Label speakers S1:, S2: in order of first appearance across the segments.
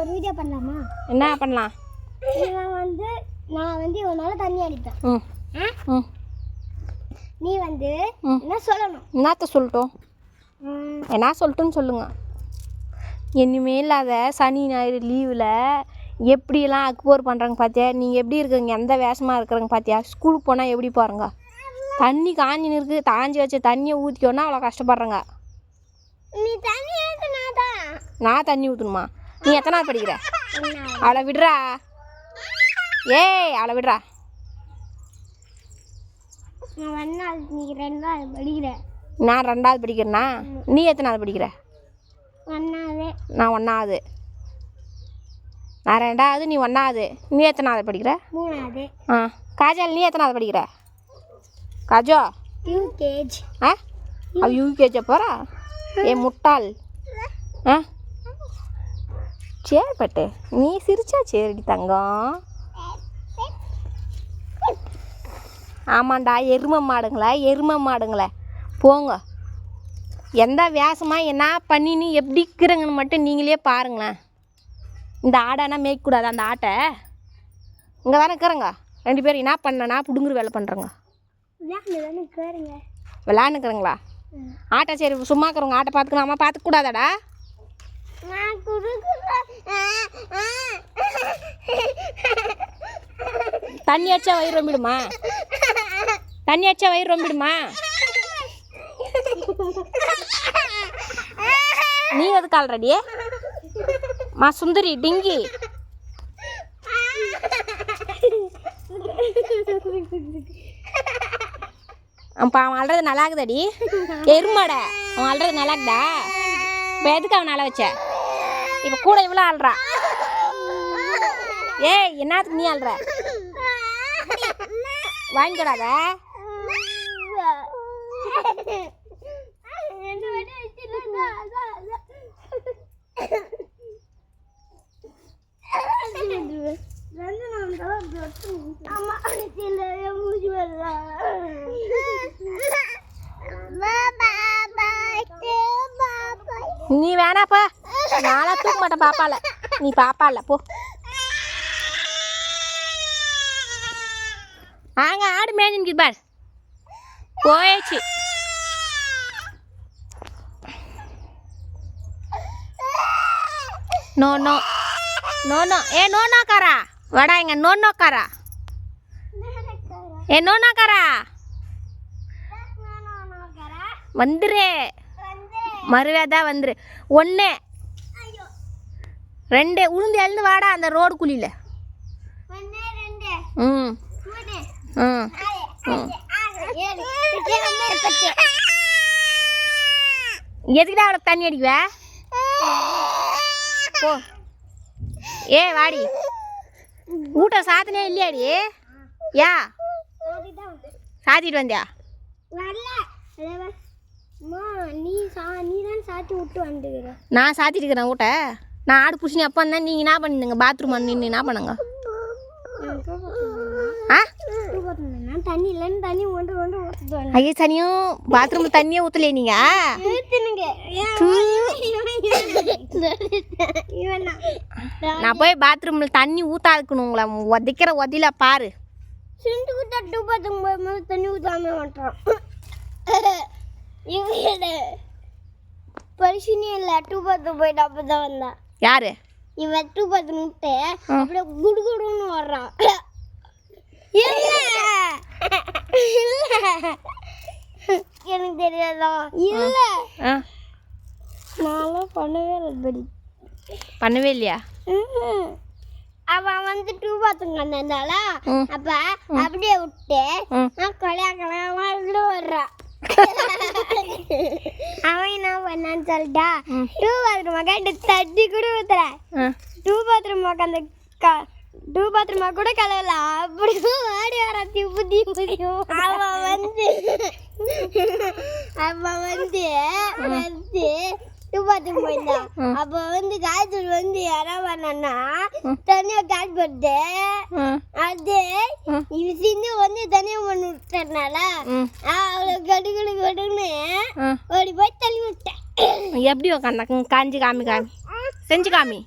S1: ஒரு வீடியோ பண்ணலாமா?
S2: என்ன பண்ணலாம்?
S1: நான் வந்து நான் வந்து இவனால தண்ணி அடிப்பேன்.
S2: ம்.
S1: நீ வந்து. என்ன சொல்லணும்?
S2: என்னத்த சொல்லட்டும்? என்ன சொல்லட்டுன்னு சொல்லுங்க. இனிமே இல்லாத சனி ஞாயிறு லீவில் எப்படியெல்லாம் அக்போர் பண்ணுறாங்க பார்த்தியா நீங்கள் எப்படி இருக்குங்க? எந்த வேஷமாக இருக்கிறாங்க பார்த்தியா ஸ்கூலுக்கு போனால் எப்படி பாருங்க தண்ணி காஞ்சின்னு இருக்குது தாஞ்சி வச்ச தண்ணியை ஊற்றிக்கோன்னா அவ்வளோ கஷ்டப்படுறாங்க.
S1: நீ தண்ணி
S2: நான் தண்ணி ஊற்றணுமா நீ எத்தனாவது படிக்கிற? அவளை விடுறா. ஏய் அவளை விடுறா.
S1: நான் ரெண்டாவது படிக்கிற.
S2: நான் ரெண்டாவது படிக்கிறேனா? நீ எத்தனாவது படிக்கிற? நான் ஒன்றாவது நான் ரெண்டாவது நீ ஒன்றாவது நீ எத்தனாவது படிக்கிற?
S1: மூணாவது.
S2: ஆ. காஜல் நீ எத்தனாவது படிக்கிற? காஜோ.
S1: யூகேஜ்.
S2: ஆ? அவ யூகேஜி போகிறா ஏ முட்டாள். ஆ? சரி பட்டு. நீ சிரிச்சா சரிடி தங்கம் ஆமாண்டா எருமை மாடுங்களே எருமை மாடுங்களே. போங்க. எந்த வேஷமாக என்ன பண்ணின்னு எப்படி இருக்கிறங்கன்னு மட்டும் நீங்களே பாருங்களேன். இந்த ஆடைனா மேய்க்கக்கூடாது அந்த ஆட்டை. இங்கே தானே இருக்கிறங்க. ரெண்டு பேரும் என்ன பண்ணனா புடுங்குற வேலை பண்ணுறங்க விளாண்டுக்கிறங்களா? ஆட்டை சரி சும்மா இருக்கிறவங்க ஆட்டை பார்த்துக்கலாமா பார்த்துக்கூடாதாடா
S1: நான் கொடுக்குறேன்.
S2: தண்ணி அடிச்சா வயிறு ரொம்பிடுமா? தண்ணி அடிச்சா வயிறு ரொம்பிடுமா? நீ எதுக்கு ஆல்ரெடி? மா சுந்தரி டிங்கி. அப்போ அவன் அழுறது நல்லா எருமாட அவன் அழுறது நல்லா இப்போ எதுக்கு அவன் நல்லா வச்ச? இப்போ கூட இவ்வளோ ஆள்றா. ஏய் என்னத்துக்கு நீ ஆள்ற? வாங்கிக்கூடாத. நீ வேணாப்பா நாளா தூக்க மாட்டேன் பாப்பால. நீ பாப்பால போ. ஆங்க ஆடு மேஞ்சின்னு பார். போயிடுச்சு நோ நோ. No no. ஏ நோ நோக்காரா வாடா இங்க நோ நோக்காரா ஏ நோ நோக்காரா வந்துரு. மறுவேதா வந்துரு. ஒன்று ரெண்டு உளுந்து எழுந்து வாடா அந்த ரோடு குழியில். ம். ம் எதுக்குடா அவளை தண்ணி அடிக்குவ? போ. ஏ வாடி. ஊட்ட சாத்தினே இல்லையாடி? யா. சாத்திட்டு வந்தியா?
S1: நீ சா நீ தான் சாத்தி விட்டு வந்துக்கிற
S2: நான் சாத்திட்டு இருக்கிறேன் ஊட்ட நான் ஆடு புடிச்சினி அப்போ இருந்தேன் நீங்கள் என்ன பண்ணிருங்க பாத்ரூம் நின்று என்ன பண்ணுங்க?
S1: தண்ணி இல்லைன்னு தண்ணி
S2: ஐயோ சனியும் பாத்ரூமில் தண்ணியே ஊத்தலையே
S1: நீங்க. இவன்
S2: நான் போய் பாத்ரூமில் தண்ணி ஊற்றாதுக்கணும் உங்களை. உதைக்கிற உதையில பாரு.
S1: டூ தண்ணி ஊற்றாம மாட்டோம் இவன் இல்லை டூ பத்து போயிட்டு அப்போ தான் வந்தான்
S2: யாரு?
S1: இவன் விட்டு அப்படியே குடு குடுன்னு வர்றான் எனக்கு தெரியாதா? இல்ல. நான்லாம் பண்ணவே இல்லை படி
S2: பண்ணவே இல்லையா?
S1: அவன் வந்து டூ பாத்ரூம்
S2: ம்.
S1: அப்ப அப்படியே விட்டு. நான் கொலையா கொலையாம உள்ள வர்றான் அவன் என்ன பண்ணான்னு சொல்லிட்டா. டூ பாத்ரூம் கேட்டு தட்டி கூட ஊத்துறேன்
S2: ஆ.
S1: டூ பாத்ரூம் அந்த டூ பாத்ரூமா கூட கலவல அப்படி வாடி வர திப்பு திப்பு அவன் வந்து அவன் வந்து வந்து டூ பாத்ரூம் போயிருந்தான் அப்போ வந்து காய்ச்சல் வந்து என்ன பண்ணனா தனியா கால் போட்டு. அது. இது சிந்து வந்து தனியா பண்ணி விட்டனால அவளை கடு கடு கடுன்னு ஓடி போய் தள்ளி விட்டேன்.
S2: எப்படி உக்காந்தா? காஞ்சி காமி காமி. செஞ்சு காமி.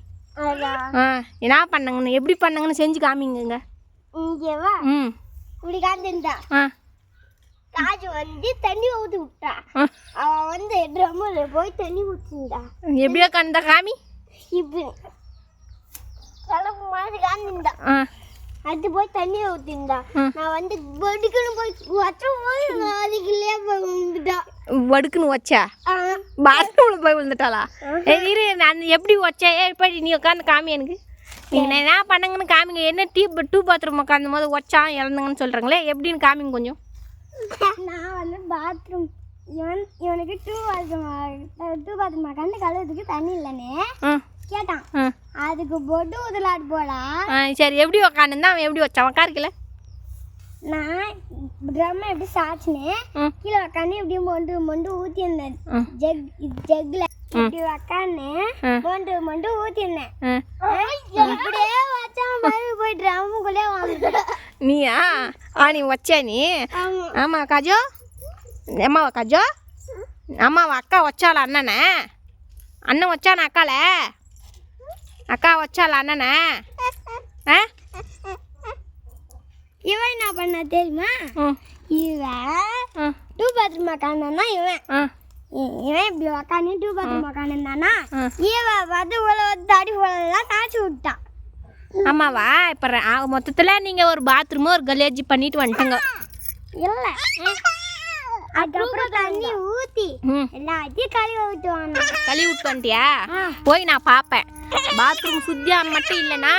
S2: ஆ என்ன பண்ணாங்கன்னு எப்படி பண்ணாங்கன்னு செஞ்சு காமிங்கங்க.
S1: இங்கே வா.
S2: ம்.
S1: இப்படி காத்திருந்தா
S2: ஆ.
S1: காஜு வந்து தண்ணி ஊற்றி விட்டா. அவன் வந்து ட்ரம்மில் போய் தண்ணி ஊற்றிண்டா
S2: எப்படியோ கண்ட காமி?
S1: இப்படி கலப்பு மாதிரி காந்திருந்தா
S2: ஆ
S1: அது போய் தண்ணியை ஊற்றிருந்தா
S2: ம்.
S1: நான் வந்து வெடிக்கணும் போய் வச்ச போய் அதுக்குள்ளேயே போய் விழுந்துட்டா.
S2: வடுக்குன்னு வச்சா? பாத்ரூமில் போய் விழுந்துட்டாளா? இரு நான் எப்படி வச்சா? ஏ நீ உட்காந்து காமி எனக்கு. நீங்கள் என்ன பண்ணங்கன்னு காமிங்க. என்ன டீ டூ பாத்ரூம் உட்காந்தும் போது வச்சான் இறந்துங்கன்னு சொல்கிறாங்களே எப்படின்னு காமிங்க கொஞ்சம்.
S1: நான் வந்து பாத்ரூம் இவன் இவனுக்கு டூ பாத்ரூம் டூ பாத்ரூம் உட்காந்து கழுவுறதுக்கு தண்ணி இல்லைன்னு கேட்டான். அதுக்கு பொட்டு ஊதலாட்டு போடா
S2: சரி எப்படி உக்காந்துருந்தா அவன் எப்படி வச்சான் உக்காருக்கல
S1: நான் ட்ரம்மை எப்படி சாச்சினேன் கீழே உட்காந்து இப்படி மொண்டு மொண்டு ஊற்றிருந்தேன்
S2: ம்
S1: ஜக் ஜக்கில் இப்படி உட்காந்து
S2: ம்.
S1: மொண்டு மொண்டு ஊற்றிருந்தேன்
S2: ம்
S1: இப்படியே வச்சா மாதிரி போய் ட்ரம்முக்குள்ளே வாங்கிட்டேன்
S2: நீயா? ஆ நீ வச்சா நீ?
S1: ஆமாம்
S2: காஜோ. அம்மாவா காஜோ? அம்மாவா அக்கா வச்சாளா அண்ணனை? அண்ணன் வச்சானா அக்கால? அக்கா வச்சாளா அண்ணனை? ஆ?
S1: இவன் என்ன பண்ண தெரியுமா? இவன் டூ பாத்ரூம் உட்காந்தானா இவன்? இவன் இப்படி உட்காந்து டூ பாத்ரூம் உட்காந்துருந்தானா
S2: ம்.
S1: இவன் பார்த்து உள்ள தடி போலாம் தாச்சி விட்டான்
S2: ஆமாவா? இப்போ மொத்தத்தில் நீங்கள் ஒரு பாத்ரூமு ஒரு கலேஜ் பண்ணிட்டு வந்துட்டங்க.
S1: இல்லை. அதுக்கப்புறம் தண்ணி
S2: ம்.
S1: எல்லாத்தையும் கழுவி விட்டுவாங்க
S2: கழுவி விட்டு வந்துட்டியா? போய் நான் பார்ப்பேன். பாத்ரூம் சுத்தியாக மட்டும் இல்லைன்னா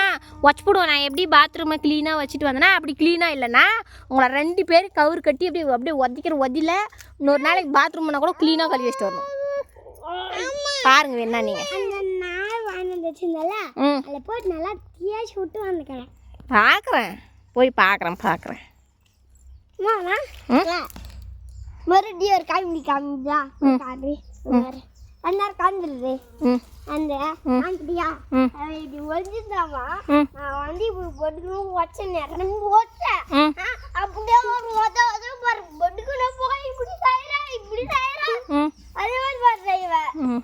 S2: வச்சுப்பிடுவேன் நான் எப்படி பாத்ரூமை க்ளீனாக வச்சுட்டு வந்தேன்னா அப்படி க்ளீனாக இல்லைன்னா உங்களை ரெண்டு பேரும் கவுரு கட்டி அப்படியே அப்படியே ஒதிக்கிற ஒதில இன்னொரு நாளைக்கு பாத்ரூம்னா கூட க்ளீனாக கழுவி வச்சுட்டு வரணும். பாருங்க வேணா நீங்கள்
S1: அந்த நாய் வாங்கிட்டு வச்சிருந்தல
S2: ம்.
S1: அதில் போட்டு நல்லா தேய்ச்சி விட்டு வந்துக்கிறேன்
S2: பார்க்குறேன். போய் பார்க்குறேன் பார்க்குறேன்.
S1: மாமா.
S2: ம்.
S1: மறுபடியும் ஒரு காமி காமிதா காமி எல்லாரும் காந்துருது அந்த அவன் இப்படி ஒழிஞ்சிருந்தாமா நான் வந்து இப்படி பொட்டுக்கணும் வச்ச நேரம் போட்டேன். அப்படியே ஒரு உத உத பாரு பொட்டுக்கணும் போய் இப்படி செய்யறா இப்படி செய்யறா
S2: ம்
S1: அதே மாதிரி பாரு செய்வேன்
S2: ம்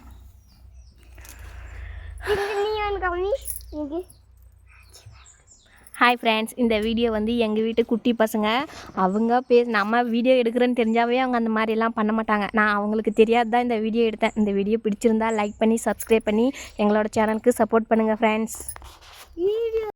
S1: இது நீ வந்து கம்மி இது
S2: ஹாய் ஃப்ரெண்ட்ஸ் இந்த வீடியோ வந்து எங்கள் வீட்டு குட்டி பசங்க அவங்க பே நம்ம வீடியோ எடுக்கிறேன்னு தெரிஞ்சாவே அவங்க அந்த மாதிரிலாம் பண்ண மாட்டாங்க. நான் அவங்களுக்கு தெரியாது தான் இந்த வீடியோ எடுத்தேன். இந்த வீடியோ பிடிச்சிருந்தா லைக் பண்ணி சப்ஸ்கிரைப் பண்ணி எங்களோட சேனலுக்கு சப்போர்ட் பண்ணுங்கள் ஃப்ரெண்ட்ஸ்